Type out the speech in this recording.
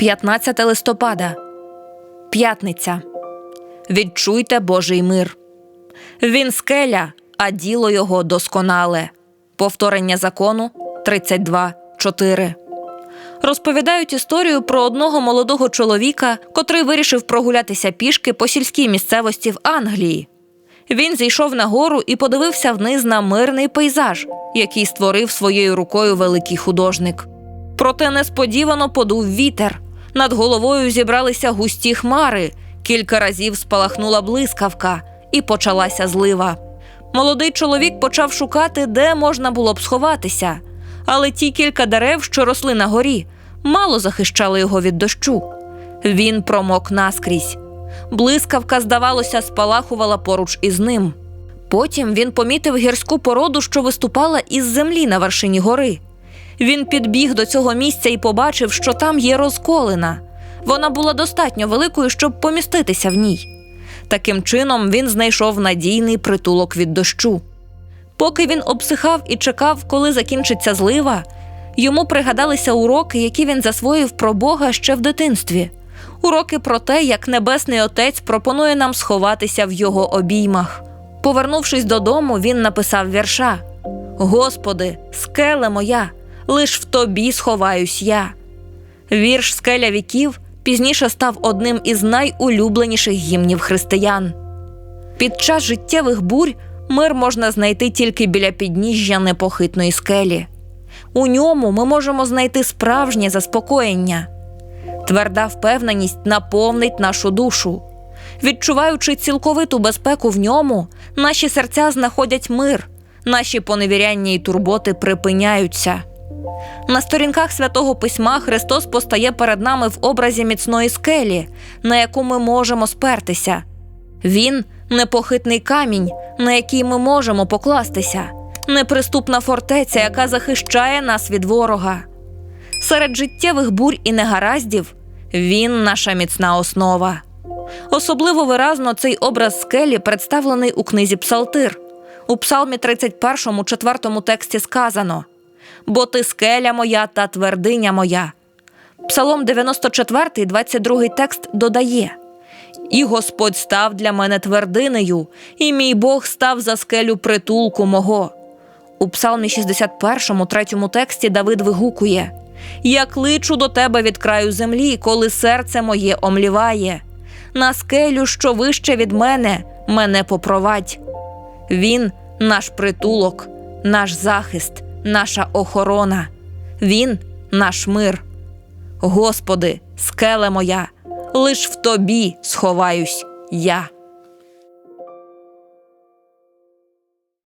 15 листопада. П'ятниця. Відчуйте Божий мир. Він скеля, а діло його досконале. Повторення закону 32.4. Розповідають історію про одного молодого чоловіка, котрий вирішив прогулятися пішки по сільській місцевості в Англії. Він зійшов на гору і подивився вниз на мирний пейзаж, який створив своєю рукою великий художник. Проте несподівано подув вітер. Над головою зібралися густі хмари, кілька разів спалахнула блискавка, і почалася злива. Молодий чоловік почав шукати, де можна було б сховатися, але ті кілька дерев, що росли на горі, мало захищали його від дощу. Він промок наскрізь. Блискавка, здавалося, спалахувала поруч із ним. Потім він помітив гірську породу, що виступала із землі на вершині гори. Він підбіг до цього місця і побачив, що там є розколина. Вона була достатньо великою, щоб поміститися в ній. Таким чином він знайшов надійний притулок від дощу. Поки він обсихав і чекав, коли закінчиться злива, йому пригадалися уроки, які він засвоїв про Бога ще в дитинстві. Уроки про те, як Небесний Отець пропонує нам сховатися в його обіймах. Повернувшись додому, він написав вірша: Господи, скеле моя, лиш в тобі сховаюсь я. Вірш Скеля віків пізніше став одним із найулюбленіших гімнів християн. Під час життєвих бурь мир можна знайти тільки біля підніжжя непохитної скелі. У ньому ми можемо знайти справжнє заспокоєння. Тверда впевненість наповнить нашу душу. Відчуваючи цілковиту безпеку в ньому, наші серця знаходять мир, наші поневіряння і турботи припиняються. На сторінках святого письма Христос постає перед нами в образі міцної скелі, на яку ми можемо спертися. Він непохитний камінь, на який ми можемо покластися, неприступна фортеця, яка захищає нас від ворога. Серед життєвих бурь і негараздів він наша міцна основа. Особливо виразно цей образ скелі представлений у книзі Псалтир. У Псалмі 31, 4 тексті сказано: Бо ти скеля моя та твердиня моя. Псалом 94, 22 текст додає: І Господь став для мене твердинею, і мій Бог став за скелю притулку мого. У Псалмі 61, 3 тексті Давид вигукує: Я кличу до тебе від краю землі, коли серце моє омліває. На скелю, що вище від мене, мене попровадь. Він наш притулок, наш захист, наша охорона. Він наш мир. Господи, скеле моя, лиш в тобі сховаюсь я.